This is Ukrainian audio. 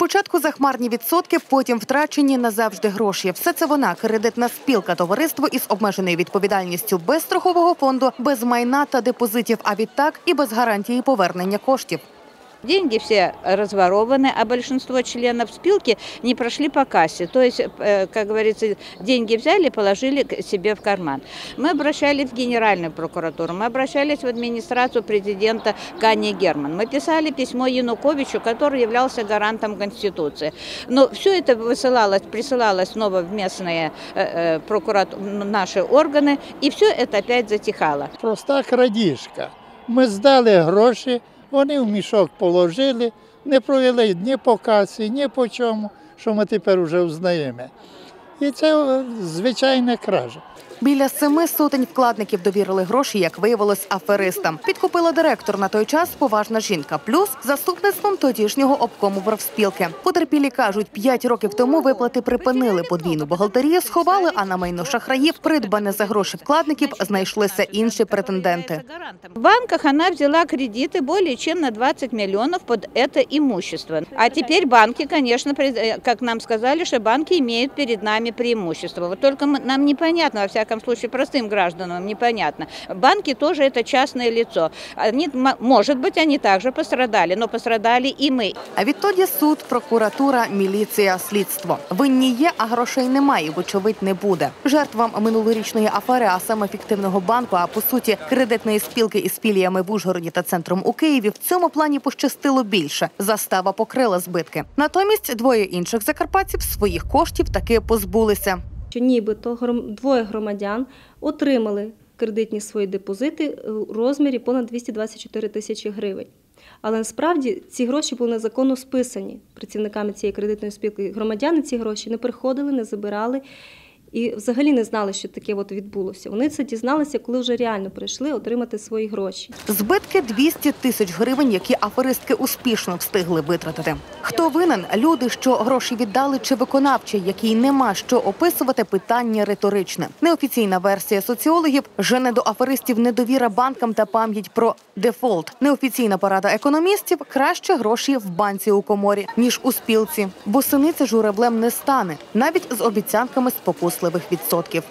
Спочатку захмарні відсотки, потім втрачені назавжди гроші. Все це вона кредитна спілка, товариство із обмеженою відповідальністю без страхового фонду, без майна та депозитів, а відтак і без гарантії повернення коштів. Деньги все разворованы, а большинство членов спилки не прошли по кассе. То есть, э, как говорится, деньги взяли, положили себе в карман. Мы обращались в Генеральную прокуратуру, мы обращались в администрацию президента Кани Герман. Мы писали письмо Януковичу, который являлся гарантом Конституции. Но все это высылалось, присылалось снова в местные э, э, наши органы, и все это опять затихало. проста крадіжка. Ми здали гроші, вони в мішок положили, не провели ні по касі, ні по чому, що ми тепер вже взнаємо. І це е, звичайна кража. Біля семи сотень вкладників довірили гроші, як виявилось, аферистам. Підкупила директор на той час поважна жінка, плюс заступництвом тодішнього обкому профспілки. Потерпілі кажуть, п'ять років тому виплати припинили подвійну бухгалтерію, сховали, а на майно шахраїв, придбане за гроші вкладників, знайшлися інші претенденти. В банках она взяла кредиты более чем на 20 миллионов под это имущество. А теперь банки, конечно, пред- э, как нам сказали, что банки имеют перед нами преимущество. Вот только мы- нам непонятно, во всяком случае, простым гражданам непонятно. Банки тоже это частное лицо. Они, м- может быть, они также пострадали, но пострадали и мы. А відтоді суд, прокуратура, міліція, слідство. Винні є, а грошей немає, вочевидь, не буде. Жертвам минулорічної афери, а саме фіктивного банку, а по суті кредитної спілки із філіями в Ужгороді та центром у Києві, в цьому плані пощастило більше. Застава покрила збитки. Натомість двоє інших закарпатців своїх коштів таки позбулися. що нібито двоє громадян отримали кредитні свої депозити у розмірі понад 224 тисячі гривень. Але насправді ці гроші були незаконно списані працівниками цієї кредитної спілки. Громадяни ці гроші не приходили, не забирали і взагалі не знали, що таке от відбулося. Вони це дізналися, коли вже реально прийшли отримати свої гроші. Збитки 200 тисяч гривень, які аферистки успішно встигли витратити. Хто винен? Люди, що гроші віддали, чи виконавчий, який нема що описувати, питання риторичне. Неофіційна версія соціологів жене до аферистів недовіра банкам та пам'ять про дефолт. Неофіційна порада економістів краще гроші в банці у коморі ніж у спілці, бо синиця журавлем не стане, навіть з обіцянками спокусливих відсотків.